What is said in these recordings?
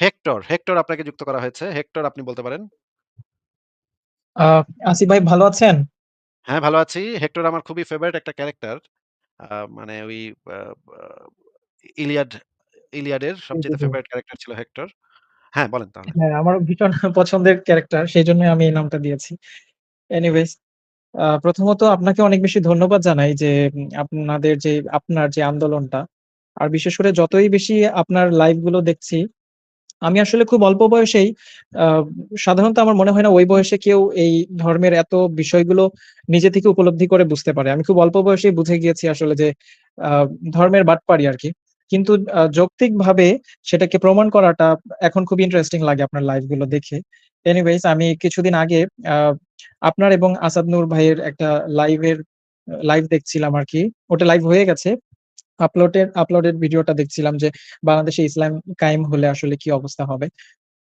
Hectare, hectare আপনাকে যুক্ত করা হয়েছে। হেক্টর আপনি বলতে পারেন। আ আসিফ ভাই ভালো আছেন? হ্যাঁ, ভালো আছি। হেক্টর আমার খুবই ফেভারিট একটা ক্যারেক্টার। আ মানে ওই আ আ ইলিয়াড ইলিয়াডের জি, জি, সবচাইতে জি। ফেভারাইট ক্যারেক্টার ছিল হেক্টর। হ্যাঁ, বলেন তাহলে। হ্যাঁ, আমারও ভীষণ পছন্দের ক্যারেক্টার। সেজন্যই আমি এই নামটা দিয়েছি। এনিওয়েজ আ প্রথমত আপনাকে অনেক বেশি ধন্যবাদ জানাই যে উম আপনাদের যে আপনার যে আন্দোলনটা আর বিশেষ করে যতই বেশি আপনার লাইভগুলো দেখছি, আমি আসলে খুব অল্প বয়সেই সাধারণত আমার মনে হয় না ওই বয়সে কেউ এই ধর্মের এত বিষয়গুলো নিজে থেকে উপলব্ধি করে বুঝতে পারে। আমি খুব অল্প বয়সেই বুঝে গিয়েছি আসলে যে ধর্মের আর কি কিন্তু আ যৌক্তিকভাবে সেটাকে প্রমাণ করাটা এখন খুব ইন্টারেস্টিং লাগে আপনার লাইভগুলো দেখে। এনিওয়েজ আমি কিছুদিন আগে আপনার এবং আসাদ নূর ভাইয়ের একটা লাইভের লাইভ দেখছিলাম আর কি ওটা লাইভ হয়ে গেছে। আপলোডের আপলোডেড ভিডিওটা দেখছিলাম যে বাংলাদেশে ইসলাম কায়েম হলে আসলে কি অবস্থা হবে।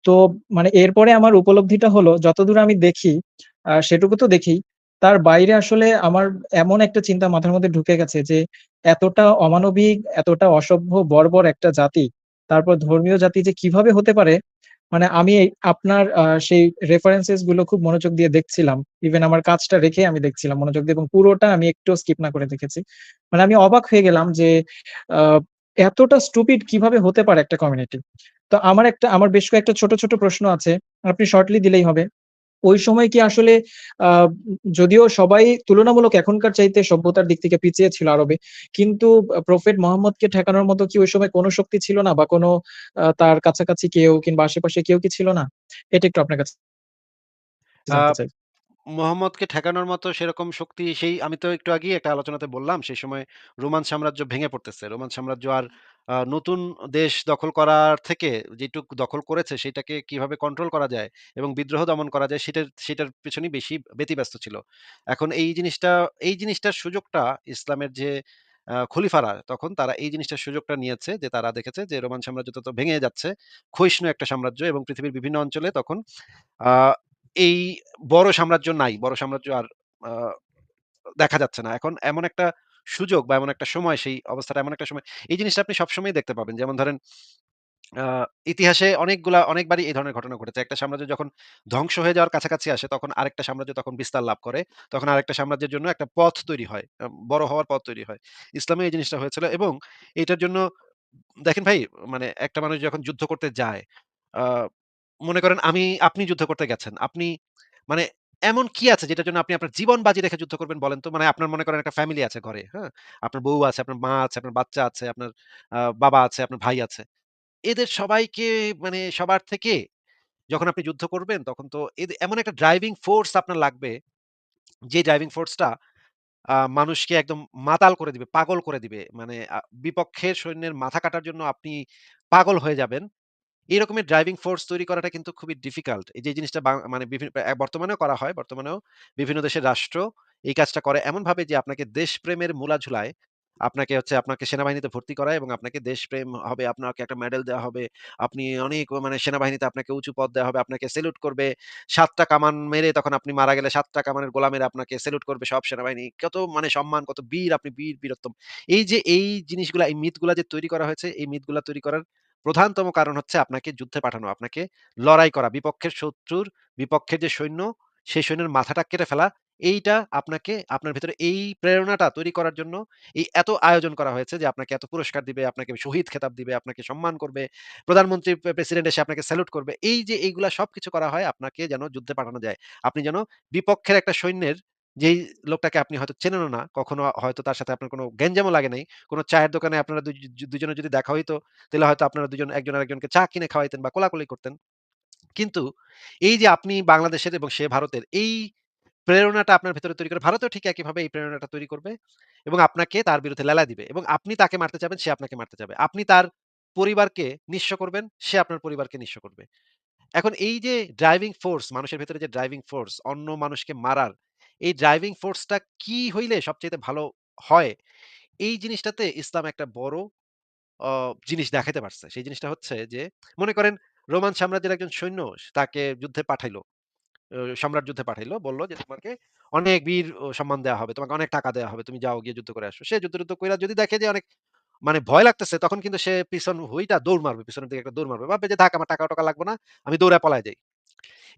তো মানে এরপরে আমার উপলব্ধিটা হলো যতদূর আমি দেখি সেটুকু তো দেখি। তার বাইরে আসলে আমার এমন একটা চিন্তা মাথার মধ্যে ঢুকে গেছে যে এতটা অমানবিক, এতটা অসভ্য বর্বর একটা জাতি, তারপর ধর্মীয় জাতি যে কীভাবে হতে পারে মানে আমি আপনার সেই রেফারেন্সেসগুলো খুব মনোযোগ দিয়ে দেখছিলাম। ইভেন আমার কাজটা রেখে আমি দেখছিলাম মনোযোগ দিয়ে এবং পুরোটা আমি একটু স্কিপ না করে দেখেছি। মানে আমি অবাক হয়ে গেলাম যে এতটা স্টুপিড কীভাবে হতে পারে একটা কমিউনিটি। তো আমার একটা আমার বেশ কয়েকটা ছোট, ছোট প্রশ্ন আছে। আপনি শর্টলি দিলেই হবে। ওই সময় কি আসলে যদিও সবাই তুলনামূলক এখনকার চাইতে সভ্যতার দিক থেকে পিছিয়ে ছিল আরবে। কিন্তু প্রফেট মোহাম্মদকে ঠেকানোর মতো কি ওই সময় কোনো শক্তি ছিল না? বা কোনো তার কাছাকাছি কেউ কিংবা আশেপাশে কেউ কি ছিল না? এটা একটু আপনার কাছে। মোহাম্মদকে ঠেকানোর মতো সেরকম শক্তি সেই আমি তো একটু আগেই একটা আলোচনাতে বললাম, সেই সময় রোমান সাম্রাজ্য ভেঙে পড়তেছে। রোমান সাম্রাজ্য আর নতুন দেশ দখল করার থেকে যেটুক দখল করেছে সেটাকে কীভাবে কন্ট্রোল করা যায় এবং বিদ্রোহ দমন করা যায় সেটার সেটার পেছনেই বেশি ব্যতিব্যস্ত ছিল। এখন এই জিনিসটা এই জিনিসটার সুযোগটা ইসলামের যে খলিফারা তখন তারা এই জিনিসটার সুযোগটা নিয়েছে যে তারা দেখেছে যে রোমান সাম্রাজ্য তো ভেঙে যাচ্ছে। ক্ষয়িষ্ণু একটা সাম্রাজ্য এবং পৃথিবীর বিভিন্ন অঞ্চলে তখন এই বড় সাম্রাজ্য নাই। বড় সাম্রাজ্য আর দেখা যাচ্ছে না। এখন এমন একটা সুযোগ বা এমন একটা সময় সেই অবস্থাটা এমন একটা সময় এই জিনিসটা আপনি সবসময় দেখতে পাবেন। যেমন ধরেন ইতিহাসে অনেকগুলা অনেকবারই এই ধরনের ঘটনা ঘটেছে। একটা সাম্রাজ্য যখন ধ্বংস হয়ে যাওয়ার কাছাকাছি আসে তখন আরেকটা সাম্রাজ্য তখন বিস্তার লাভ করে। তখন আরেকটা সাম্রাজ্যের জন্য একটা পথ তৈরি হয়। বড় হওয়ার পথ তৈরি হয়। ইসলামে এই জিনিসটা হয়েছিল এবং এটার জন্য দেখেন ভাই মানে একটা মানুষ যখন যুদ্ধ করতে যায়, মনে করেন আমি আপনি যুদ্ধ করতে গেছেন। আপনি মানে এমন কি আছে যেটার জন্য আপনি আপনার জীবন বাজি রেখে যুদ্ধ করবেন বলেন তো? মানে আপনার মনে করেন একটা ফ্যামিলি আছে ঘরে, হ্যাঁ? আপনার বউ আছে, আপনার মা আছে, আপনার বাচ্চা আছে, আপনার বাবা আছে, আপনার ভাই আছে। এদের সবাইকে মানে সবার থেকে যখন আপনি যুদ্ধ করবেন তখন তো এদে এমন একটা ড্রাইভিং ফোর্স আপনার লাগবে, যে ড্রাইভিং ফোর্সটা মানুষকে একদম মাতাল করে দিবে, পাগল করে দিবে। মানে বিপক্ষের সৈন্যের মাথা কাটার জন্য আপনি পাগল হয়ে যাবেন। এই রকমের ড্রাইভিং ফোর্স তৈরি করাটা কিন্তু খুবই ডিফিকাল্ট। এই যে জিনিসটা মানে বিভি অ্যা বর্তমানেও করা হয়। বর্তমানেও বিভিন্ন দেশের রাষ্ট্র এই কাজটা করে এমনভাবে যে আপনাকে দেশপ্রেমের মূলাঝুলায় আপনাকে হচ্ছে আপনাকে সেনাবাহিনীতে ভর্তি করায় এবং আপনাকে দেশপ্রেম হবে, আপনাকে একটা মেডেল দেওয়া হবে। আপনি অনেক মানে সেনাবাহিনীতে আপনাকে উঁচু পদ দেওয়া হবে, আপনাকে সেলুট করবে। সাতটা কামান মেরে তখন আপনি মারা গেলে সাতটা কামানের গোলা মেরে আপনাকে সেলুট করবে সব সেনাবাহিনী। কত মানে সম্মান, কত বীর, আপনি বীর, বীরোত্তম। এই যে এই জিনিসগুলা, এই মিথগুলা যে তৈরি করা হয়েছে, এই মিথগুলা তৈরি করার প্রধানতম কারণ হচ্ছে আপনাকে যুদ্ধে পাঠানো, আপনাকে লড়াই করা। বিপক্ষের শত্রুর, বিপক্ষের যে সৈন্য, সেই সৈন্যের মাথাটা কেটে ফেলা। এইটা আপনাকে আপনার ভেতরে এই প্রেরণাটা তৈরি করার জন্য এই এত আয়োজন করা হয়েছে যে আপনাকে এত পুরস্কার দিবে, আপনাকে শহীদ খেতাব দিবে, আপনাকে সম্মান করবে। প্রধানমন্ত্রী, প্রেসিডেন্ট এসে আপনাকে স্যালুট করবে। এই যে এইগুলা সবকিছু করা হয় আপনাকে যেন যুদ্ধে পাঠানো যায়। আপনি যেন বিপক্ষের একটা সৈন্যের যেই লোকটাকে আপনি হয়তো চেনেন না, কখনো হয়তো তার সাথে আপনার কোনো গ্যাঞ্জামও লাগে নাই। কোনো চায়ের দোকানে আপনারা দুজনে যদি দেখা হইতো তাহলে হয়তো আপনারা দুজন একজন আরেকজনকে চা কিনে খাওয়াইতেন বা কোলাকুলি করতেন। কিন্তু এই যে আপনি বাংলাদেশের এবং সে ভারতের এই প্রেরণাটা আপনার ভেতরে তৈরি করে ভারতেও ঠিক একইভাবে এই প্রেরণাটা তৈরি করবে এবং আপনাকে তার বিরুদ্ধে লেলা দিবে এবং আপনি তাকে মারতে চাবেন, সে আপনাকে মারতে চাবে। আপনি তার পরিবারকে নিঃস্ব করবেন, সে আপনার পরিবারকে নিঃস্ব করবে। এখন এই যে ড্রাইভিং ফোর্স, মানুষের ভেতরে যে ড্রাইভিং ফোর্স, অন্য মানুষকে মারার, এই ড্রাইভিং ফোর্সটা কি হইলে সবচাইতে ভালো হয়? এই জিনিসটাতে ইসলাম একটা বড় জিনিস দেখাইতে পারছে। সেই জিনিসটা হচ্ছে যে, মনে করেন রোমান সাম্রাজ্যের একজন সৈন্য তাকে যুদ্ধে পাঠাইলো। সম্রাট যুদ্ধে পাঠাইলো। বলল যে, "তোমাকে অনেক বীর সম্মান দেওয়া হবে। তোমাকে অনেক টাকা দেওয়া হবে। তুমি যাও গিয়ে যুদ্ধ করে আসো।" সে যুদ্ধ-টুদ্ধ কইরা যদি দেখে যে অনেক মানে ভয় লাগতেছে তখন কিন্তু সে পিছন হুইটা দৌড় মারবে। পিছনের দিকে একটা দৌড় মারবে। ভাববে যে, "থাক আমার টাকা-টাকা লাগবে না। আমি দৌড়ায় পলায় যাই।"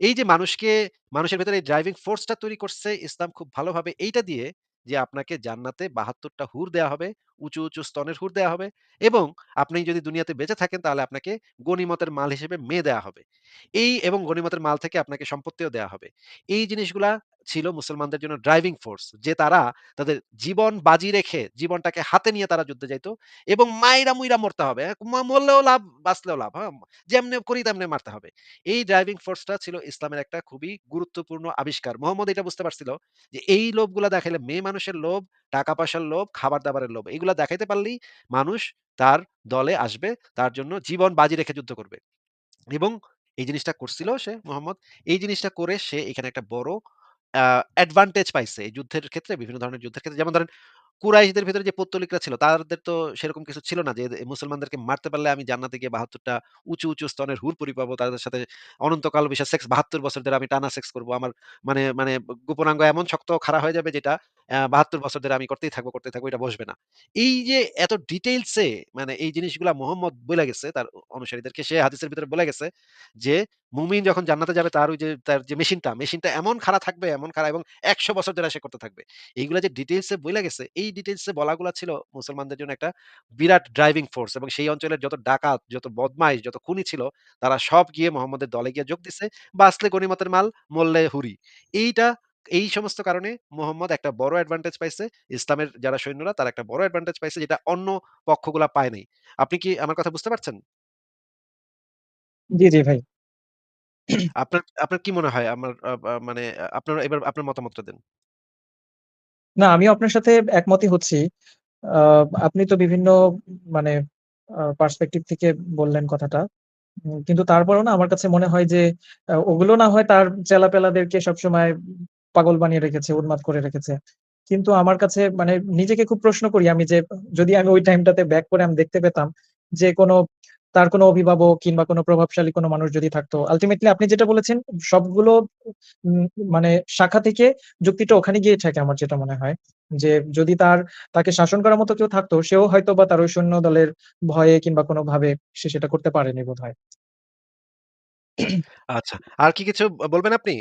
এই যে মানুষকে মানুষের ভেতরে এই ড্রাইভিং ফোর্সটা তৈরি করছে ইসলাম খুব ভালোভাবে এইটা দিয়ে যে আপনাকে জান্নাতে ৭২ টা হুর দেওয়া হবে, উঁচু, উঁচু স্তনের হুর দেয়া হবে এবং আপনি যদি দুনিয়াতে বেঁচে থাকেন তাহলে আপনাকে গনিমতের মাল হিসেবে মেয়ে দেয়া হবে। এই এবং গনিমতের মাল থেকে আপনাকে সম্পত্তিও দেয়া হবে। এই জিনিসগুলা ছিল মুসলমানদের জন্য ড্রাইভিং ফোর্স যে তারা তাদের জীবন বাজি রেখে জীবনটাকে হাতে নিয়ে তারা যুদ্ধে যাইত এবং মাইরা মুইরা মরতে হবে। হ্যাঁ? মরলেও লাভ, বাঁচলেও লাভ। হ্যাঁ? যেমনে করি তেমনে মারতে হবে। এই ড্রাইভিং ফোর্সটা ছিল ইসলামের একটা খুবই গুরুত্বপূর্ণ আবিষ্কার। মোহাম্মদ এটা বুঝতে পারছিল যে এই লোভগুলা দেখালে মেয়ে মানুষের লোভ, টাকা-পয়সার লোভ, খাবার-দাবারের লোভ। এগুলা দেখাইতে পারলেই মানুষ তার দলে আসবে। তার জন্য জীবন বাজি রেখে যুদ্ধ করবে। এবং এই জিনিসটা করছিল সে মোহাম্মদ। এই জিনিসটা করে সে এখানে একটা বড় অ্যাডভান্টেজ পাইছে। এই যুদ্ধের ক্ষেত্রে বিভিন্ন ধরনের যুদ্ধের ক্ষেত্রে যেমন ধরেন কুরাইশদের ভেতরে যে পৌত্তলিকরা ছিল তাদের তো সেরকম কিছু ছিল না যে মুসলমানদেরকে মারতে পারলে আমি জান্নাতে গিয়ে ৭২ টা উঁচু, উঁচু স্তনের হুরপুরি পাবো। তাদের সাথে অনন্তকাল বিশাল সেক্স ৭২ বছর ধরে আমি টানা সেক্স করব। আমার মানে মানে গোপনাঙ্গ এমন শক্ত খাড়া হয়ে যাবে যেটা ৭২ বছর ধরে আমি করতেই থাকব, করতেই থাকব এটা বসবে না। এই যে এত ডিটেইলস মানে এই জিনিসগুলা মোহাম্মদ বইলা গেছে তার অনুসারীদেরকে সে হাদিসের ভিতরে বলে গেছে যে মুমিন যখন জান্নাতে যাবে তার ওই যে তার যে মেশিনটা, মেশিনটা এমন খাড়া থাকবে, এমন খাড়া এবং ১০০ বছর ধরে সে করতে থাকবে। এইগুলা যে ডিটেইলস এ বইলা গেছে, এই ডিটেইলস বলাগুলা ছিল মুসলমানদের জন্য একটা বিরাট ড্রাইভিং ফোর্স এবং সেই অঞ্চলের যত ডাকাত, যত বদমাইশ, যত খুনি ছিল তারা সব গিয়ে মোহাম্মদের দলে গিয়ে যোগ দিছে। বাঁচলে গনিমতের মাল, মরলে হুরি। এইটা এই সমস্ত কারণে মোহাম্মদ একটা বড় অ্যাডভান্টেজ পাইছে। ইসলামের যারা সৈন্যরা তারা একটা বড় অ্যাডভান্টেজ পাইছে যেটা অন্য পক্ষগুলা পায় নাই। আপনি কি আমার কথা বুঝতে পারছেন? জি, জি ভাই। আপনার আপনার কি মনে হয়? আমার মানে আপনার এবার আপনার মতামতটা দেন। না, আমিও আপনার সাথে একমতই হচ্ছি। আপনি তো বিভিন্ন মানে পার্সপেক্টিভ থেকে বললেন কথাটা। কিন্তু তারপরেও না আমার কাছে মনে হয় যে ওগুলো না হয় তার চেলাপেলাদেরকে সবসময় পাগল বানিয়ে রেখেছে, উন্মাদ করে রেখেছে। কিন্তু আমার কাছে মানে নিজেকে খুব প্রশ্ন করি আমি যে যদি আমি ওই টাইমটাতে ব্যাক করে আমি দেখতে পেতাম যে কোনো তার কোনো অভিভাবক কিংবা কোনো প্রভাবশালী কোনো মানুষ যদি থাকতো। আল্টিমেটলি আপনি যেটা বলেছেন সবগুলো মানে শাখা থেকে যুক্তিটা ওখানে গিয়ে থাকে আমার যেটা মনে হয়। যে যদি তার তাকে শাসন করার মতো কেউ থাকতো সেও হয়তোবা তার ওই সৈন্য দলের ভয়ে কিংবা কোনোভাবে সে সেটা করতে পারেনি বোধহয়। আচ্ছা। আর কি কিছু বলবেন আপনি?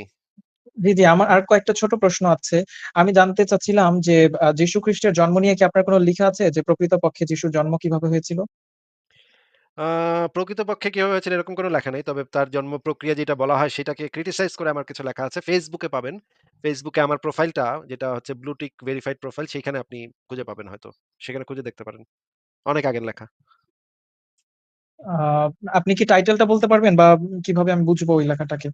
জি, জি, আমার আর কয়েকটা ছোট প্রশ্ন আছে। আমি জানতে চাচ্ছিলাম যে আ যীশু খ্রিস্টের জন্ম নিয়ে কি আপনার কোনো লিখা আছে যে প্রকৃতপক্ষে যিশুর জন্ম কীভাবে হয়েছিল? আ প্রকৃতপক্ষে কীভাবে হয়েছিল এরকম কোনো লেখা নেই। তবে তার জন্ম প্রক্রিয়া যেটা বলা হয় সেটাকে ক্রিটিসাইজ করে আমার কিছু লেখা আছে। Facebook এ পাবেন। Facebook এ আমার প্রোফাইলটা যেটা হচ্ছে ব্লু টিক ভেরিফাইড প্রোফাইল সেখানে আপনি খুঁজে পাবেন হয়তো। সেখানে খুঁজে দেখতে পারেন। অনেক আগের লেখা। আ আপনি কি টাইটেলটা বলতে পারবেন বা কীভাবে আমি বুঝব ওই লেখাটাকে?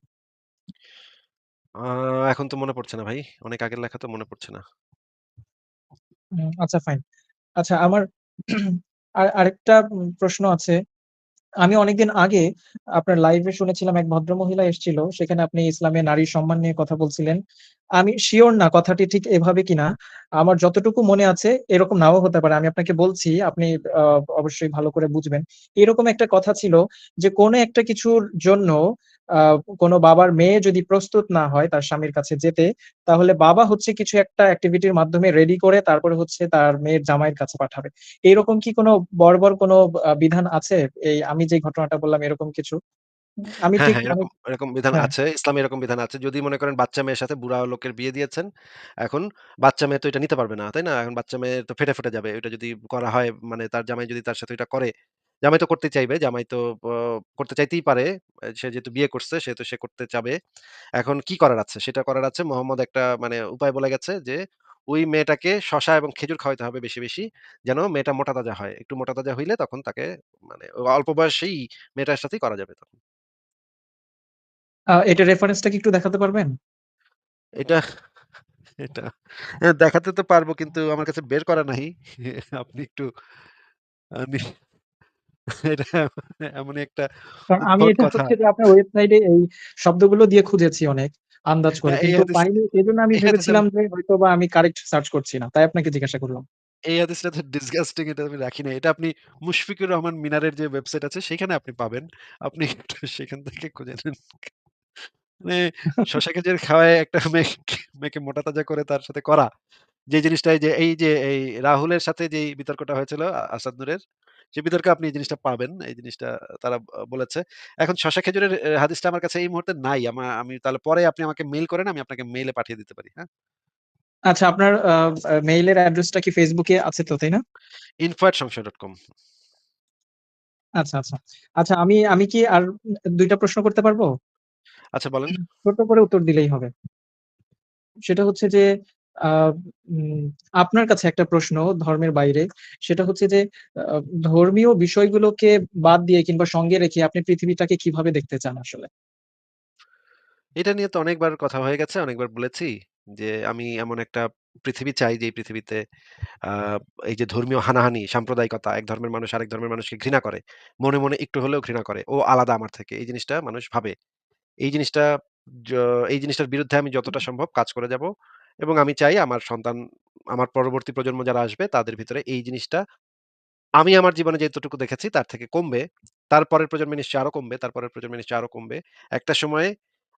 এখন তো মনে পড়ছে না ভাই। অনেক আগের লেখা তো মনে পড়ছে না। আচ্ছা ফাইন। আচ্ছা আমার আর আরেকটা প্রশ্ন আছে। আমি অনেকদিন আগে আপনার লাইভে শুনেছিলাম এক ভদ্রমহিলা এসেছিল। সেখানে আপনি ইসলামে নারীর সম্মান নিয়ে কথা বলছিলেন। আমি সিউর না কথাটি ঠিক এভাবে কিনা। আমার যতটুকু মনে আছে এরকম নাও হতে পারে। আমি আপনাকে বলছি, আপনি অবশ্যই ভালো করে বুঝবেন। এরকম একটা কথা ছিল যে, কোন একটা কিছুর জন্য কোন বাবার মেয়ে যদি প্রস্তুত না হয় তার স্বামীর কাছে যেতে, তাহলে বাবা হচ্ছে কিছু একটা এক্টিভিটির মাধ্যমে রেডি করে তারপরে হচ্ছে তার মেয়ের জামাইয়ের কাছে পাঠাবে। এরকম কি কোন বর্বর কোনো বিধান আছে? এই আমি যে ঘটনাটা বললাম এরকম কিছু? আমি হ্যাঁ, ঠিক হ্যাঁ, এরকম এরকম বিধান হ্যাঁ। আছে। ইসলামে এরকম বিধান আছে। যদি মনে করেন বাচ্চা মেয়ের সাথে বুড়া লোকের বিয়ে দিয়েছেন, এখন বাচ্চা মেয়ে তো এটা নিতে পারবে না, তাই না? এখন বাচ্চা মেয়ে তো ফেটে, ফেটে যাবে। ওইটা যদি করা হয় মানে তার জামাই যদি তার সাথে ওইটা করে, জামাই তো করতেই চাইবে। জামাই তো ব করতে চাইতেই পারে। সে যেহেতু বিয়ে করছে সেহেতু সে করতে চাবে। এখন কি করার আছে? সেটা করার আছে মোহাম্মদ একটা মানে উপায় বলে গেছে যে, ওই মেয়েটাকে শসা এবং খেজুর খাওয়াইতে হবে বেশি, বেশি। যেন মেয়েটা মোটা তাজা হয়। একটু মোটা তাজা হইলে তখন তাকে মানে অল্প বয়সেই মেয়েটার সাথেই করা যাবে তখন। আ এটার রেফারেন্সটা কি একটু দেখাতে পারবেন? এটা এটা এ দেখাতে তো পারব কিন্তু আমার কাছে বের করা নাই। আপনি একটু এটা এমনই একটা কারণ আমি উদ্ভট এটা কথা। হচ্ছে যে আপনার ওয়েবসাইটে এই শব্দগুলো দিয়ে খুঁজেছি অনেক আন্দাজ করে। হ্যাঁ, এই কিন্তু হাদিস পাইনি। এজন্য আমি এই ভেবেছিলাম যে হয়তোবা আমি কারেক্ট সার্চ করছি না। তাই আপনাকে জিজ্ঞাসা করলাম। এই হাদিসটা তো ডিসগাস্টিং এটা আমি রাখি নাই। এটা আপনি মুশফিকুর রহমান মিনারের যে ওয়েবসাইট আছে সেখানে আপনি পাবেন। আপনি একটু সেখান থেকে খুঁজে নেন। মানে শসা খেজুর খাওয়ায় একটা মেয়েকে মেয়েকে মোটা তাজা করে তার সাথে করা। যে জিনিসটা এই যে এই যে এই রাহুলের সাথে যেই বিতর্কটা হয়েছিল আ আসাদ নূরের, সেই বিতর্কে আপনি এই জিনিসটা পাবেন। এই জিনিসটা তারা বলেছে। এখন শসা খেজুরের হাদিসটা আমার কাছে এই মুহূর্তে নাই। আমার আমি তাহলে পরে আপনি আমাকে মেইল করেন, আমি আপনাকে মেইলে পাঠিয়ে দিতে পারি। হ্যাঁ? আচ্ছা আপনার মেইলের অ্যাড্রেসটা কি ফেসবুকে আছে তো, তাই না? info@সংশয়.com আচ্ছা, আচ্ছা। আচ্ছা আমি আমি কি আর দুইটা প্রশ্ন করতে পারব? আচ্ছা বলেন। ছোট করে উত্তর দিলেই হবে। সেটা হচ্ছে যে আপনার কাছে একটা প্রশ্ন ধর্মের বাইরে। সেটা হচ্ছে যে ধর্মীয় বিষয়গুলোকে বাদ দিয়ে কিংবা সঙ্গে রেখে আপনি পৃথিবীটাকে কীভাবে দেখতে চান আসলে? এটা নিয়ে তো অনেকবার কথা হয়ে গেছে, অনেকবার বলেছি যে আমি এমন একটা পৃথিবী চাই যে পৃথিবীতে এই যে ধর্মীয় হানাহানি, সাম্প্রদায়িকতা, এক ধর্মের মানুষ আরেক ধর্মের মানুষকে ঘৃণা করে। মনে, মনে একটু হলেও ঘৃণা করে। ও আলাদা আমার থেকে। এই জিনিসটা মানুষ ভাবে। এই জিনিসটা এই জিনিসটার বিরুদ্ধে আমি যতটা সম্ভব কাজ করে যাব এবং আমি চাই আমার সন্তান, আমার পরবর্তী প্রজন্ম যারা আসবে তাদের ভিতরে এই জিনিসটা আমি আমার জীবনে যতটুকু দেখেছি তার থেকে কমবে। তারপরের প্রজন্মে নিশ্চয়ই আরও কমবে, তারপরের প্রজন্মে নিশ্চয়ই আরও কমবে। একটা সময়ে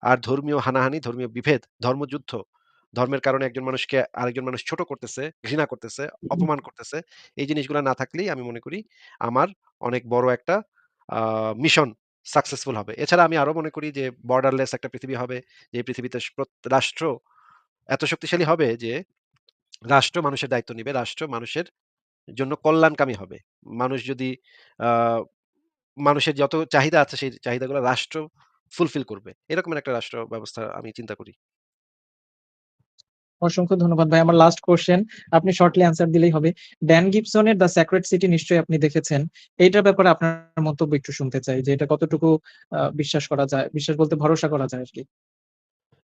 আর ধর্মীয় হানাহানি, ধর্মীয় বিভেদ, ধর্মযুদ্ধ, ধর্মের কারণে একজন মানুষকে আরেকজন মানুষ ছোট করতেছে, ঘৃণা করতেছে, অপমান করতেছে। এই জিনিসগুলা না থাকলেই আমি মনে করি আমার অনেক বড় একটা মিশন সাকসেসফুল হবে। এছাড়া আমি আরও মনে করি যে বর্ডারলেস একটা পৃথিবী হবে। যে পৃথিবীতে রাষ্ট্র এত শক্তিশালী হবে যে, রাষ্ট্র মানুষের দায়িত্ব নিবে। রাষ্ট্র মানুষের জন্য কল্যাণকামী হবে। মানুষ যদি মানুষের যত চাহিদা আছে, সেই চাহিদাগুলো রাষ্ট্র ফুলফিল করবে। এরকমের একটা রাষ্ট্র ব্যবস্থা আমি চিন্তা করি। অসংখ্য ধন্যবাদ ভাই। আমার লাস্ট কোয়েশ্চেন আপনি শর্টলি অ্যান্সার দিলেই হবে। ড্যান গিবসনের 'দ্য সেক্রেট সিটি' নিশ্চয়ই আপনি দেখেছেন। এইটার ব্যাপারে আপনার মন্তব্য একটু শুনতে চাই, যে এটা কতটুকু বিশ্বাস করা যায়? বিশ্বাস বলতে ভরসা করা যায় আরকি।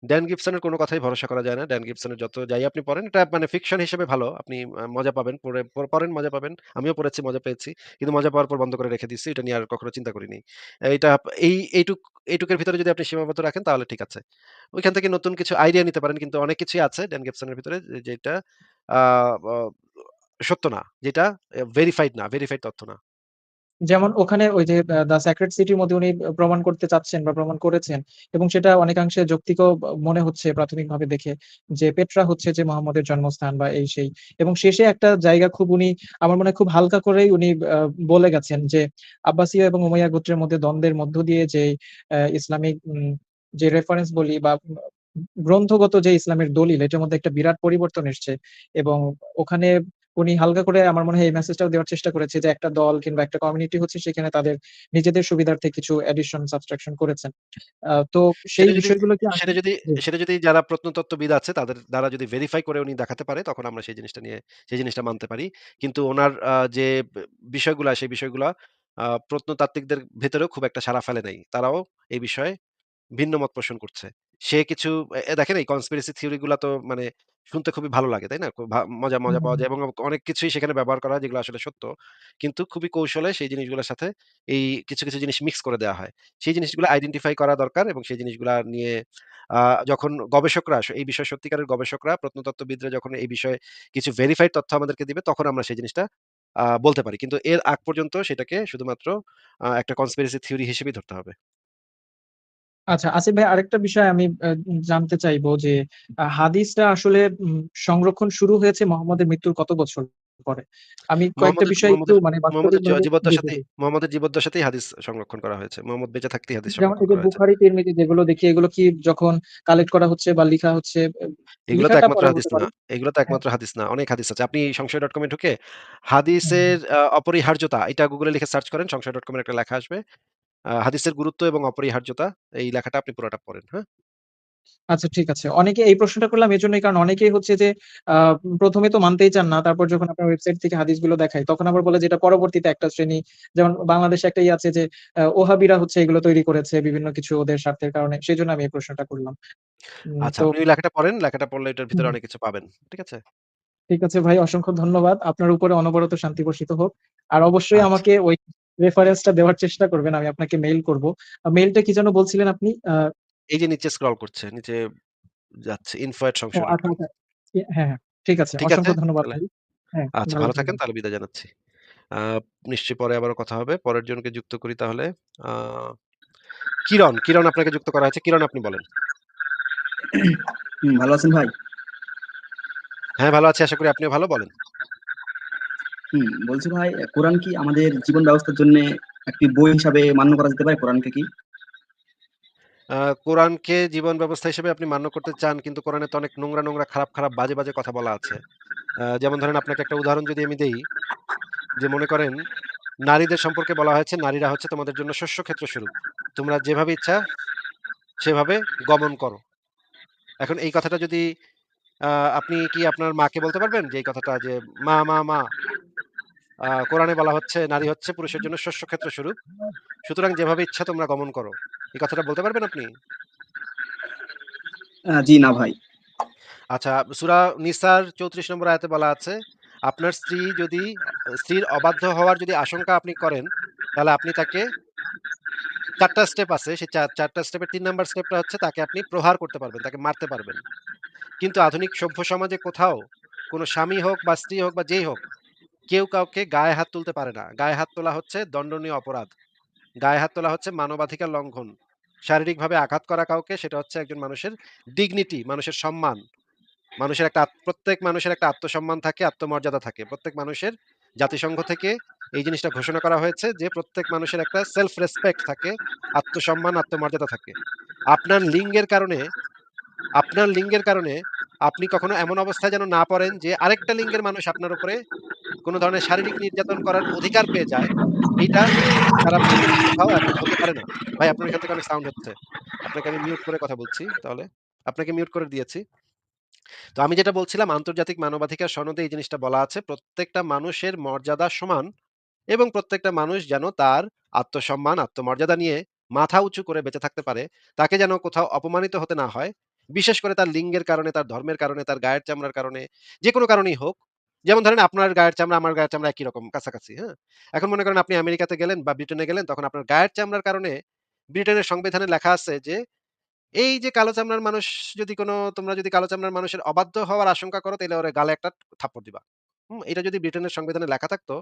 ড্যান গিবসনের কোনো কথাই ভরসা করা যায় না। ড্যান গিবসনের যত যাই আপনি পড়েন এটা মানে ফিকশন হিসেবে ভালো। আপনি মজা পাবেন। পড়ে পড়েন মজা পাবেন। আমিও পড়েছি মজা পেয়েছি। কিন্তু মজা পাওয়ার পর বন্ধ করে রেখে দিচ্ছি। এটা নিয়ে আর কখনো চিন্তা করিনি। এইটা এই এইটুক এইটুকের ভিতরে যদি আপনি সীমাবদ্ধ রাখেন তাহলে ঠিক আছে। ওইখান থেকে নতুন কিছু আইডিয়া নিতে পারেন। কিন্তু অনেক কিছুই আছে ড্যান গিবসনের ভিতরে যেটা সত্য না। যেটা ভেরিফাইড না, ভেরিফাইড তথ্য না। যেমন ওখানে ওই যে 'দ্য সেক্রেট সিটির' মধ্যে উনি প্রমাণ করতে চাচ্ছেন বা প্রমাণ করেছেন এবং সেটা অনেকাংশে যৌক্তিকও মনে হচ্ছে প্রাথমিকভাবে দেখে যে পেট্রা হচ্ছে যে মোহাম্মদের জন্মস্থান বা এই সেই। এবং শেষে একটা জায়গা খুব উনি, আমার মনে হয় খুব হালকা করেই উনি বলে গেছেন যে আব্বাসীয় এবং উমাইয়া গোত্রের মধ্যে দ্বন্দ্বের মধ্য দিয়ে যে ইসলামিক যে রেফারেন্স বলি বা গ্রন্থগত যে ইসলামের দলিল, এটার মধ্যে একটা বিরাট পরিবর্তন এসছে এবং ওখানে উনি হালকা করে আমার মনে হয় এই মেসেজটাও দেওয়ার চেষ্টা করেছে যে একটা দল কিংবা একটা কমিউনিটি হচ্ছে সেখানে তাদের নিজেদের সুবিধার্থে কিছু অ্যাডিশন সাবট্রাকশন করেছেন। তো সেই বিষয়গুলো কি সেটা যদি সেটা যদি যারা প্রত্নতত্ত্ববিদ আছে তাদের দ্বারা যদি ভেরিফাই করে উনি দেখাতে পারে তখন আমরা সেই জিনিসটা নিয়ে সেই জিনিসটা মানতে পারি। কিন্তু ওনার যে বিষয়গুলা সেই বিষয়গুলো প্রত্নতাত্ত্বিকদের ভেতরেও খুব একটা সাড়া ফেলে নাই। তারাও এই বিষয়ে ভিন্ন মত পোষণ করছে। সে কিছু এ দেখেন এই কনস্পিরেসি থিওরি গুলা তো মানে শুনতে খুবই ভালো লাগে, তাই না? খুব ভা মজা, মজা পাওয়া যায় এবং অনেক কিছুই সেখানে ব্যবহার করা হয় যেগুলো আসলে সত্য। কিন্তু খুবই কৌশলে সেই জিনিসগুলোর সাথে এই কিছু, কিছু জিনিস মিক্স করে দেওয়া হয়। সেই জিনিসগুলো আইডেন্টিফাই করা দরকার এবং সেই জিনিসগুলা নিয়ে আ যখন গবেষকরা আস এই বিষয়ে সত্যিকারের গবেষকরা, প্রত্নতত্ত্ববিদরা যখন এই বিষয়ে কিছু ভেরিফাইড তথ্য আমাদেরকে দিবে তখন আমরা সেই জিনিসটা আ বলতে পারি। কিন্তু এর আগ পর্যন্ত সেটাকে শুধুমাত্র আ একটা কনস্পিরেসি থিওরি হিসেবেই ধরতে হবে। আচ্ছা, আসিফ ভাই আরেকটা বিষয় আমি জানতে চাইব যে হাদিসটা আসলে সংরক্ষণ শুরু হয়েছে মোহাম্মদের মৃত্যুর কত বছর পরে? আমি কয়েকটা বিষয় একটু মানে। জীবদ্দশাতেই মুহাম্মদের জীবদ্দশাতেই হাদিস সংরক্ষণ করা হয়েছে। মোহাম্মদ বেঁচে থাকতেই হাদিস যেমন সংরক্ষণ এই করা হয়েছে। বুখারী, তিরমিজি যেগুলো দেখি এগুলো কি যখন কালেক্ট করা হচ্ছে বা লেখা হচ্ছে এগুলো তো একমাত্র হাদিস না। এগুলো তো হ্যাঁ। একমাত্র হাদিস না। অনেক হাদিস আছে। আপনি সংশয়.com এ ঢুকে হুম, হুম। হাদিসের অপরিহার্যতা এটা গুগলে লিখে সার্চ করেন সংশয়.com এর একটা লেখা আসবে। হাদিসের গুরুত্ব এবং অপরিহার্যতা এই লেখাটা আপনি পুরোটা পড়েন, হ্যাঁ? আচ্ছা ঠিক আছে। অনেকে এই প্রশ্নটা করলাম এজন্যই কারণ অনেকেই হচ্ছে যে আ ১ম এ তো মানতেই চান না। তারপর যখন আপনার ওয়েবসাইট থেকে হাদিসগুলো দেখাই তখন আবার বলে যে এটা পরবর্তীতে একটা শ্রেণি যেমন বাংলাদেশে একটা ইয়ে আছে যে আ ওহাবিরা হচ্ছে এগুলো তৈরি করেছে বিভিন্ন কিছু ওদের স্বার্থের কারণে। সেজন্য আমি এই প্রশ্নটা করলাম। উম আচ্ছা তো আপনি ওই লেখাটা পড়েন। লেখাটা পড়লে এটার ভিতরে হুম, অনেক কিছু পাবেন। ঠিক আছে? ঠিক আছে ভাই অসংখ্য ধন্যবাদ। আপনার উপরে অনবরত শান্তি বর্ষিত হোক। আর অবশ্যই আচ্ছা। আমাকে ওই রেফারেন্সটা দেওয়ার চেষ্টা করবেন। আমি আপনাকে মেইল করব। মেইলটা কি যেন বলছিলেন আপনি? এই যে নিচে স্ক্রল করছে। নিচে যাচ্ছে আচ্ছা, info@সংশয়.com আচ্ছা। হ্যাঁ, হ্যাঁ। ঠিক আছে। ঠিক আছে? অসংখ্য ধন্যবাদ ভাই। হ্যাঁ, আচ্ছা ভালো থাকেন তাহলে বিদায় জানাচ্ছি। নিশ্চয়ই পরে আবারও কথা হবে। পরের জনকে যুক্ত করি তাহলে। কিরণ, কিরণ আপনাকে যুক্ত করা হয়েছে। কিরণ আপনি বলেন। ভালো আছেন ভাই? হ্যাঁ, ভালো আছি। আশা করি আপনিও ভালো। বলেন। হুম, বলছি ভাই কোরআন কি আমাদের জীবন ব্যবস্থার জন্যে একটি বই হিসাবে মান্য করা যেতে পারে কোরআনকে কি? আ কোরআনকে জীবন ব্যবস্থা হিসেবে আপনি মান্য করতে চান, কিন্তু কোরআনে তো অনেক নোংরা, নোংরা খারাপ, খারাপ বাজে, বাজে কথা বলা আছে। আ যেমন ধরেন আপনাকে একটা উদাহরণ যদি আমি দেই, যে মনে করেন নারীদের সম্পর্কে বলা হয়েছে, নারীরা হচ্ছে তোমাদের জন্য শস্যক্ষেত্র স্বরূপ। তোমরা যেভাবে ইচ্ছা সেভাবে গমন করো। এখন এই কথাটা যদি আপনি কি আপনার মাকে বলতে পারবেন যে এই কথাটা যে, "মা, মা, মা কোরআনে বলা হচ্ছে নারী হচ্ছে পুরুষের জন্য শস্য ক্ষেত্র স্বরূপ। সুতরাং যেভাবে ইচ্ছা তোমরা গমন করো।" এই কথাটা বলতে পারবেন আপনি? জি না ভাই। আচ্ছা, সুরা নিসার ৩৪ নম্বর আয়াতে বলা আছে, আপনার স্ত্রী যদি স্ত্রীর অবাধ্য হওয়ার যদি আশঙ্কা আপনি করেন, তাহলে আপনি তাকে ৪ টা স্টেপ আছে। সেই চা ৪ টা স্টেপের তিন নাম্বার স্টেপটা হচ্ছে তাকে আপনি প্রহার করতে পারবেন, তাকে মারতে পারবেন। কিন্তু আধুনিক সভ্য সমাজে কোথাও কোনো স্বামী হোক বা স্ত্রী হোক বা যেই হোক, কেউ কাউকে গায়ে হাত তুলতে পারে না। গায়ে হাত তোলা হচ্ছে দণ্ডনীয় অপরাধ। গায়ে হাত তোলা হচ্ছে মানবাধিকার লঙ্ঘন। শারীরিকভাবে আঘাত করা কাউকে সেটা হচ্ছে একজন মানুষের ডিগনিটি, মানুষের সম্মান। মানুষের একটা প্রত্যেক মানুষের একটা আত্মসম্মান থাকে, আত্মমর্যাদা থাকে। প্রত্যেক মানুষের জাতিসংঘ থেকে এই জিনিসটা ঘোষণা করা হয়েছে যে, প্রত্যেক মানুষের একটা সেলফ রেসপেক্ট থাকে, আত্মসম্মান, আত্মমর্যাদা থাকে। আপনার লিঙ্গের কারণে আপনার লিঙ্গের কারণে আপনি কখনো এমন অবস্থায় যেন না পড়েন যে, আরেকটা লিঙ্গের মানুষ আপনার উপরে কোন ধরনের শারীরিক নির্যাতন করার অধিকার পেয়ে যায়। কোথাও এখন হতে পারে না। ভাই আপনার এখান থেকে অনেক সাউন্ড হচ্ছে। আপনাকে আমি মিউট করে কথা বলছি তাহলে। আপনাকে মিউট করে দিয়েছি। তো আমি যেটা বলছিলাম আন্তর্জাতিক মানবাধিকার সনদে এই জিনিসটা বলা আছে প্রত্যেকটা মানুষের মর্যাদা সমান এবং প্রত্যেকটা মানুষ যেন তার আত্মসম্মান, আত্মমর্যাদা নিয়ে মাথা উঁচু করে বেঁচে থাকতে পারে। তাকে যেন কোথাও অপমানিত হতে না হয়। বিশেষ করে তার লিঙ্গের কারণে, তার ধর্মের কারণে, তার গায়ের চামড়ার কারণে, যেকোনো কারণেই হোক। যেমন ধরেন আপনার গায়ের চামড়া, আমার গায়ের চামড়া একই রকম কাছাকাছি, হ্যাঁ? এখন মনে করেন আপনি আমেরিকাতে গেলেন বা ব্রিটেনে গেলেন তখন আপনার গায়ের চামড়ার কারণে ব্রিটেনের সংবিধানে লেখা আছে যে এই যে কালো চামড়ার মানুষ যদি কোনো তোমরা যদি কালো চামড়ার মানুষের অবাধ্য হওয়ার আশঙ্কা করো তাহলে ওরে গালে একটা থাপ্পড় দিবা। হুম? এটা যদি ব্রিটেনের সংবিধানে লেখা থাকতো,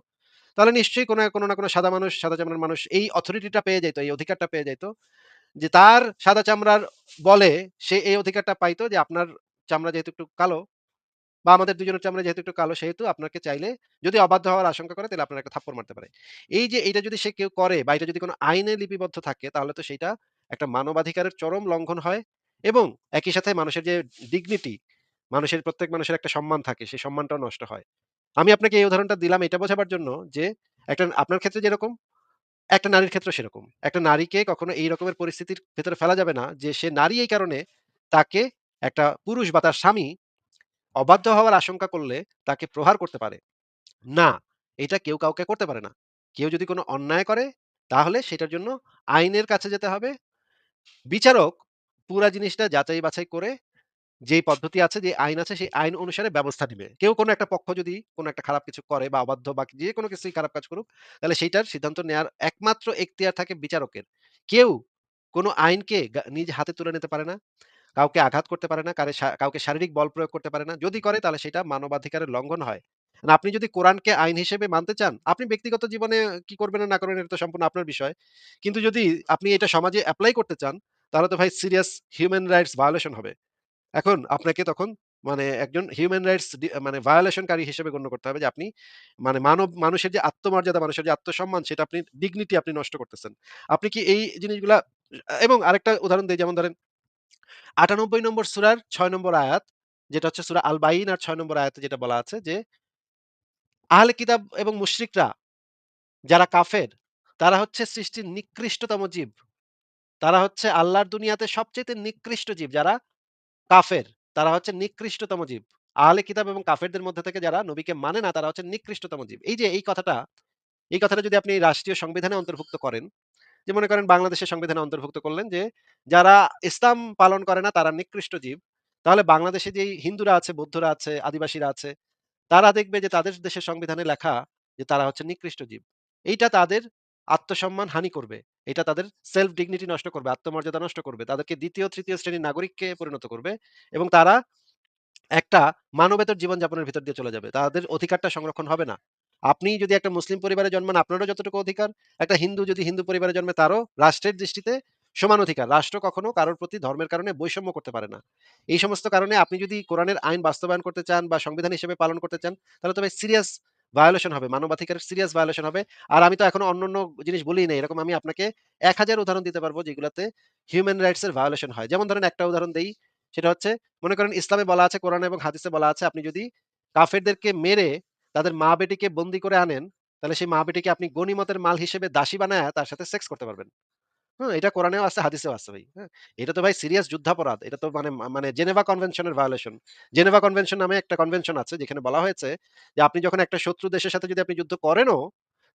তাহলে নিশ্চয়ই কোনো, কোনো না কোনো সাদা মানুষ, সাদা চামড়ার মানুষ এই অথরিটিটা পেয়ে যাইত, এই অধিকারটা পেয়ে যাইত। যে তার সাদা চামড়ার বলে সে এই অধিকারটা পাইতো যে আপনার চামড়া যেহেতু একটু কালো বা আমাদের দুজনের চামড়া যেহেতু একটু কালো সেহেতু আপনাকে চাইলে যদি অবাধ্য হওয়ার আশঙ্কা করে তাহলে আপনার একটা থাপ্পড় মারতে পারে। এই যে এইটা যদি সে কেউ করে বা এটা যদি কোনো আইনে লিপিবদ্ধ থাকে তাহলে তো সেটা একটা মানবাধিকারের চরম লঙ্ঘন হয় এবং একই সাথে মানুষের যে ডিগনিটি মানুষের প্রত্যেক মানুষের একটা সম্মান থাকে সেই সম্মানটাও নষ্ট হয়। আমি আপনাকে এই উদাহরণটা দিলাম এটা বোঝাবার জন্য যে একটা আপনার ক্ষেত্রে যেরকম একটা নারীর ক্ষেত্রে সেরকম। একটা নারীকে কখনো এই রকমের পরিস্থিতির ভেতরে ফেলা যাবে না যে সে নারী এই কারণে তাকে একটা পুরুষ বা তার স্বামী অবাধ্য হওয়ার আশঙ্কা করলে তাকে প্রহার করতে পারে। না, এটা কেউ কাউকে করতে পারে না। কেউ যদি কোনো অন্যায় করে তাহলে সেটার জন্য আইনের কাছে যেতে হবে। বিচারক পুরা জিনিসটা যাচাই বাছাই করে যেই পদ্ধতি আছে, যে আইন আছে সেই আইন অনুসারে ব্যবস্থা নিবে। কেউ কোনো একটা পক্ষ যদি কোনো একটা খারাপ কিছু করে বা অবাধ্য বা যেকোনো কিছুই খারাপ কাজ করুক, তাহলে সেইটার সিদ্ধান্ত নেয়ার একমাত্র এখতিয়ার থাকে বিচারকের। কেউ কোনো আইনকে নিজ হাতে তুলে নিতে পারে না। কাউকে আঘাত করতে পারে না, কারে কাউকে শারীরিক বল প্রয়োগ করতে পারে না। যদি করে তাহলে সেটা মানবাধিকারের লঙ্ঘন হয়। আপনি যদি কোরআনকে আইন হিসেবে মানতে চান, আপনি ব্যক্তিগত জীবনে কি করবেন না করবেন এটা তো সম্পূর্ণ আপনার বিষয়। কিন্তু যদি আপনি এটা সমাজে অ্যাপ্লাই করতে চান, তাহলে তো ভাই সিরিয়াস হিউম্যান রাইটস ভায়োলেশন হবে। এখন আপনাকে তখন মানে একজন হিউম্যান রাইটস মানে ভায়োলেশনকারী হিসেবে গণ্য করতে হবে যে আপনি মানে মানব মানুষের যে আত্মমর্যাদা, মানুষের যে আত্মসম্মান সেটা আপনি ডিগনিটি আপনি নষ্ট করতেছেন। আপনি কি এই জিনিসগুলা এবং আরেকটা উদাহরণ দেই যেমন ধরেন ৯৮ নম্বর সূরার ৬ নম্বর আয়াত, যেটা হচ্ছে সূরা আল বাইন আর ৬ নম্বর আয়াতে যেটা বলা আছে যে, আহলে কিতাব এবং মুশরিকরা যারা কাফের, তারা হচ্ছে সৃষ্টির নিকৃষ্টতম জীব। তারা হচ্ছে আল্লাহর দুনিয়াতে সবচাইতে নিকৃষ্ট জীব যারা কাফের। তারা হচ্ছে নিকৃষ্টতম জীব। আহলে কিতাব এবং কাফেরদের মধ্যে থেকে যারা নবীকে মানে না তারা হচ্ছে নিকৃষ্টতম জীব। এই যে এই কথাটা, এই কথাটা যদি আপনি রাষ্ট্রীয় সংবিধানে অন্তর্ভুক্ত করেন যে মনে করেন বাংলাদেশের সংবিধানে অন্তর্ভুক্ত করলেন যে, যারা ইসলাম পালন করে না তারা নিকৃষ্ট জীব। তাহলে বাংলাদেশে যেই হিন্দুরা আছে, বৌদ্ধরা আছে, আদিবাসীরা আছে, তারা দেখবে যে তাদের দেশের সংবিধানে লেখা যে তারা হচ্ছে নিকৃষ্ট জীব। এইটা তাদের আত্মসম্মান হানি করবে। এটা তাদের সেলফ ডিগনিটি নষ্ট করবে, আত্মমর্যাদা নষ্ট করবে। তাদেরকে ২য়, ৩য় শ্রেণির নাগরিককে পরিণত করবে এবং তারা একটা মানবেতর জীবনযাপনের ভিতর দিয়ে চলে যাবে। তাদের অধিকারটা সংরক্ষণ হবে না। আপনি যদি একটা মুসলিম পরিবারে জন্মান আপনারও যতটুকু অধিকার, একটা হিন্দু যদি হিন্দু পরিবারে জন্মে তারও রাষ্ট্রের দৃষ্টিতে সমান অধিকার। রাষ্ট্র কখনো কারোর প্রতি ধর্মের কারণে বৈষম্য করতে পারে না। এই সমস্ত কারণে আপনি যদি কোরআনের আইন বাস্তবায়ন করতে চান বা সংবিধান হিসেবে পালন করতে চান, তাহলে তো ভাই সিরিয়াস ভায়োলেশন হবে। মানবাধিকারের সিরিয়াস ভায়োলেশন হবে। আর আমি তো এখনও অন্যান্য জিনিস বলিই নাই। এরকম আমি আপনাকে ১০০০ উদাহরণ দিতে পারব যেগুলাতে হিউম্যান রাইটস এর ভায়োলেশন হয়। যেমন ধরেন একটা উদাহরণ দেই। সেটা হচ্ছে মনে করেন ইসলামে বলা আছে, কোরআন এবং হাদিসে বলা আছে আপনি যদি কাফেরদেরকে মেরে তাদের মা-বেটিকে বন্দি করে আনেন, তাহলে সেই মা-বেটিকে আপনি গনিমতের মাল হিসেবে দাসী বানায় তার সাথে সেক্স করতে পারবেন। হুম? এটা কোরআনেও আছে, হাদিসেও আছে ভাই। হ্যাঁ? এটা তো ভাই সিরিয়াস যুদ্ধাপরাধ। এটা তো মানে মানে জেনেভা কনভেনশন এর ভায়োলেশন। জেনেভা কনভেনশন নামে একটা কনভেনশন আছে যেখানে বলা হয়েছে যে আপনি যখন একটা শত্রু দেশের সাথে যদি আপনি যুদ্ধ করেনও,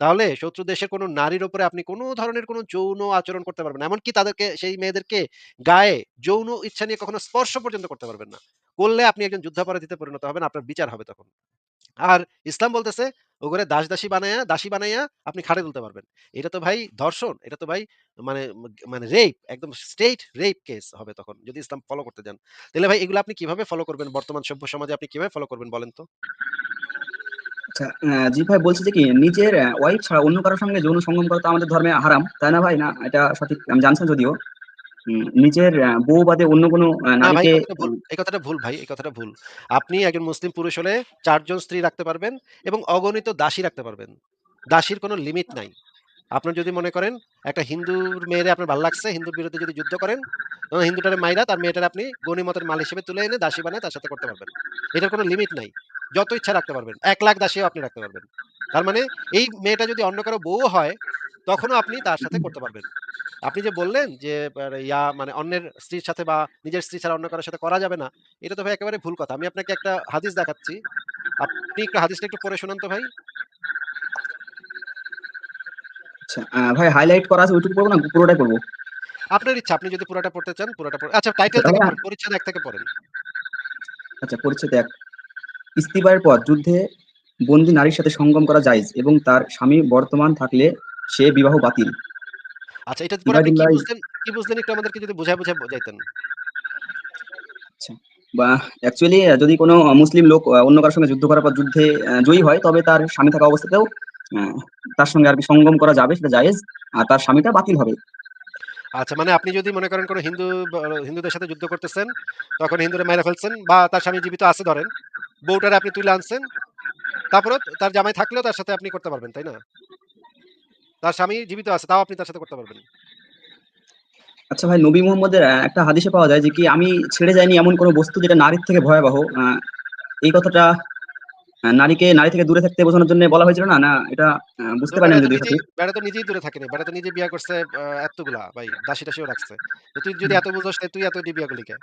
তাহলে শত্রু দেশের কোন নারীর উপরে আপনি কোন ধরনের কোনো যৌন আচরণ করতে পারবেন এমনকি তাদেরকে সেই মেয়েদেরকে গায়ে যৌন ইচ্ছা নিয়ে কখনো স্পর্শ পর্যন্ত করতে পারবেন না। করলে আপনি একজন যুদ্ধাপরাধীতে পরিণত হবেন। আপনার বিচার হবে তখন। আর ইসলাম বলতেছে ওগুলো দাস-দাসী বানায়া দাসী বানাইয়া আপনি খাটে তুলতে পারবেন। এটা তো ভাই ধর্ষণ। এটা তো ভাই মানে মানে রেপ একদম স্ট্রেইট রেপ কেস হবে তখন যদি ইসলাম ফলো করতে যান। তাহলে ভাই এগুলো আপনি কীভাবে ফলো করবেন? বর্তমান সভ্য সমাজে আপনি কীভাবে ফলো করবেন বলেন তো? আচ্ছা, জি ভাই বলছি যে কি নিজের ওয়াইফ ছাড়া অন্য কারও সঙ্গে যৌন সঙ্গম করা তো আমাদের ধর্মে হারাম। তাই না ভাই? না এটা সঠিক আমি জানছি যদিও। নিজের বউ বাদে অন্য কোনো নারীকে। এই কথাটা ভুল ভাই। এই কথাটা ভুল। আপনি একজন মুসলিম পুরুষ হলে চারজন স্ত্রী রাখতে পারবেন এবং অগণিত দাসী রাখতে পারবেন। দাসীর কোনো লিমিট নাই। আপনার যদি মনে করেন একটা হিন্দুর মেয়েরে আপনার ভালো লাগছে, হিন্দুর বিরুদ্ধে যদি যুদ্ধ করেন, হিন্দুটারে মাইরা তার মেয়েটারে আপনি গনিমতের মাল হিসেবে তুলে এনে দাসী বানায় তার সাথে করতে পারবেন। এটার কোনো লিমিট নাই। যত ইচ্ছা রাখতে পারবেন। এক লাখ দাসীও আপনি রাখতে পারবেন। তার মানে এই মেয়েটা যদি অন্য কারও বউ হয়, তখনও আপনি তার সাথে করতে পারবেন। আপনি যে বললেন যে ইয়া মানে অন্যের স্ত্রীর সাথে বা নিজের স্ত্রী ছাড়া অন্য কারোর সাথে করা যাবে না। এটা তো ভাই একেবারে ভুল কথা। আমি আপনাকে একটা হাদিস দেখাচ্ছি। আপনি একটু হাদিসটা একটু পড়ে শোনান তো ভাই। আচ্ছা, ভাই হাইলাইট করা আছে ওইটুকু পড়ব না পুরোটাই পড়ব? আপনার ইচ্ছা। আপনি যদি পুরাটা পড়তে চান, পুরাটা আচ্ছা আচ্ছা টাইটেল থেকে তাহলে পড়েন। পরিচ্ছেদ ১ থেকে পড়েন। আচ্ছা পরিচ্ছেদ ১ ইস্তিবারের পর যুদ্ধে বন্দী নারীর সাথে সঙ্গম করা জায়েজ এবং তার স্বামী বর্তমান থাকলে সে বিবাহ বাতিল। আচ্ছা এটা পরে কি বুঝলেন কি বুঝলেন একটু আমাদেরকে যদি বুঝায়, বুঝায় বুঝাইতেন। আচ্ছা। বা অ্যাকচুয়ালি যদি কোনো মুসলিম লোক অন্য কারও সঙ্গে যুদ্ধ করার পর যুদ্ধে জয়ী হয় তবে তার স্বামী থাকা অবস্থাতেও তার সঙ্গে আরকি সঙ্গম করা যাবে সেটা জায়েজ। আর তার স্বামীটা বাতিল হবে। আচ্ছা মানে আপনি যদি মনে করেন কোন হিন্দু হিন্দুদের সাথে যুদ্ধ করতেছেন, তখন হিন্দুরে মাইরা ফেলছেন বা তার স্বামী জীবিত আছে ধরেন। বউটারে আপনি তুইলা আনছেন। তারপরেও তার জামাই থাকলেও তার সাথে আপনি করতে পারবেন, তাই না? তার স্বামী জীবিত আছে তাও আপনি তার সাথে করতে পারবেন। আচ্ছা ভাই নবী মুহাম্মদের একটা হাদিসে পাওয়া যায় যে কি আমি ছেড়ে যাইনি এমন কোন বস্তু যেটা নারীর থেকে ভয়াবহ। এই কথাটা নারীকে নারী থেকে দূরে থাকতে বোঝানোর জন্য বলা হয়েছিল না? না এটা বুঝতে পারেন যদি বেটা তো নিজেই দূরে থাকে। বেটা তো নিজে বিয়া করছে এতগুলা ভাই। দাসী দাসীও রাখছে। তো তুই যদি এত বুঝোস তুই এত বিয়া করলি কে?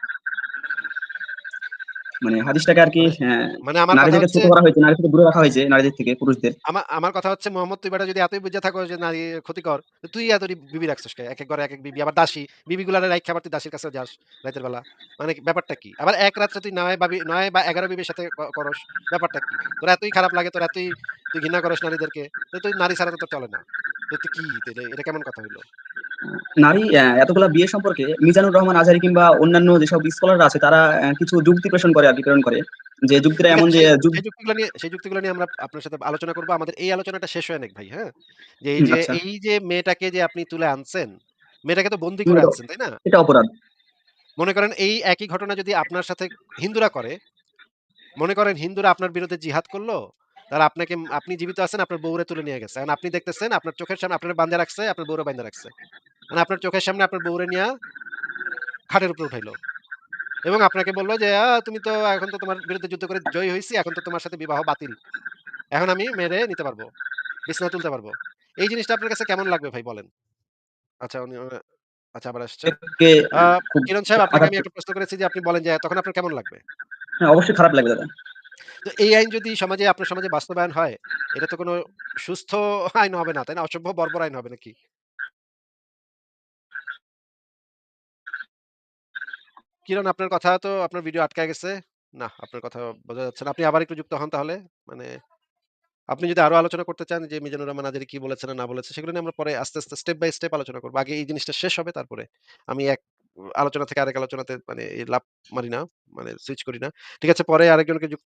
মানে হাদিসটাকে আরকি মানে হ্যাঁ, মানে আমার নারীদেরকে ছোট করা হয়েছে, নারী থেকে দূরে রাখা হয়েছে নারীদের থেকে পুরুষদের। আমা আমার কথা হচ্ছে মোহাম্মদ তুই বেটা যদি এতই বুইঝা থাকোস যে নারী ক্ষতিকর, তুই এত বিবি রাখছস কে? একেক ঘরে একেক বিবি আবার দাসী। বিবিগুলারে রাইখা আবার তুই দাসীর কাছেও যাস রাইতের বেলা। মানে ব্যাপারটা কি? আবার এক রাত্রে তুই ৯ বাবি ৯ বা ১১ বিবির সাথে ক করস। ব্যাপারটা কি? তোর এতই খারাপ লাগে, তোর এতই তুই ঘৃণা করস নারীদেরকে। তুই নারী ছাড়া তো চলে না। তুই কি? এটা এটা কেমন কথা হইল? নারী এতগুলা বিয়ে সম্পর্কে মিজানুর রহমান আজহারি কিংবা অন্যান্য যেসব স্কলাররা আছে তারা কিছু যুক্তি পেষণ করে প্রেরণ করে। যে যুক্তিটা এমন যে যুগ নিয়ে সেই যুক্তিগুলা নিয়ে আমরা আপনার সাথে আলোচনা করব। আমাদের এই আলোচনাটা শেষ হয় নাই ভাই, হ্যাঁ? যে এই যে আচ্ছা। এই যে মেয়েটাকে যে আপনি তুলে আনছেন, মেয়েটাকে তো বন্দী করে আনছেন, তাই না? এটা অপরাধ। মনে করেন এই একই ঘটনা যদি আপনার সাথে হিন্দুরা করে, মনে করেন হিন্দুরা আপনার বিরুদ্ধে জিহাদ করল, তারা আপনাকে আপনি জীবিত আছেন, আপনার বউরে তুলে নিয়ে গেছে। এখন আপনি দেখতেছেন আপনার চোখের সামনে আপনারে বাঁধা রাখছে, আপনার বউরে বাঁধা রাখছে। মানে আপনার চোখের সামনে আপনার বউরে নিয়া খাটের উপরে উঠাইলো। এবং আপনাকে বলল যে, তুমি তো এখন তো তোমার বিরুদ্ধে যুদ্ধ করে জয়ী হইছি। এখন তো তোমার সাথে বিবাহ বাতিল। এখন আমি মেরে নিতে পারব। বিছানায় তুলতে পারব।" এই জিনিসটা আপনার কাছে কেমন লাগবে ভাই বলেন? আচ্ছা উনি আচ্ছা আবার আসছেন। একে আ অ্যা খুব কিরণ সাহেব আপনাকে আমি একটা প্রশ্ন করেছি যে আপনি বলেন যে তখন আপনার কেমন লাগবে? হ্যাঁ, অবশ্যই খারাপ লাগবে দাদা। তো এই আইন যদি সমাজে আপনার সমাজে বাস্তবায়ন হয়, এটা তো কোন সুস্থ আইন হবে না, তাই না? অসভ্য বর্বর আইন হবে নাকি? কিরণ আপনার কথা তো আপনার ভিডিও আটকায় গেছে। না, আপনার কথা বোঝা যাচ্ছে না। আপনি আবার একটু যুক্ত হন তাহলে। মানে আপনি যদি আরও আলোচনা করতে চান যে মিজানুর রহমান আজারি কি বলেছে না, বলেছে সেগুলো নিয়ে আমরা পরে আস্তে, আস্তে স্টেপ বাই স্টেপ আলোচনা করব আগে এই জিনিসটা শেষ হবে তারপরে। আমি এক আলোচনা থেকে আরেক আলোচনাতে মানে লাভ মারি না, মানে সুইচ করি না। ঠিক আছে পরে আরেকজনকে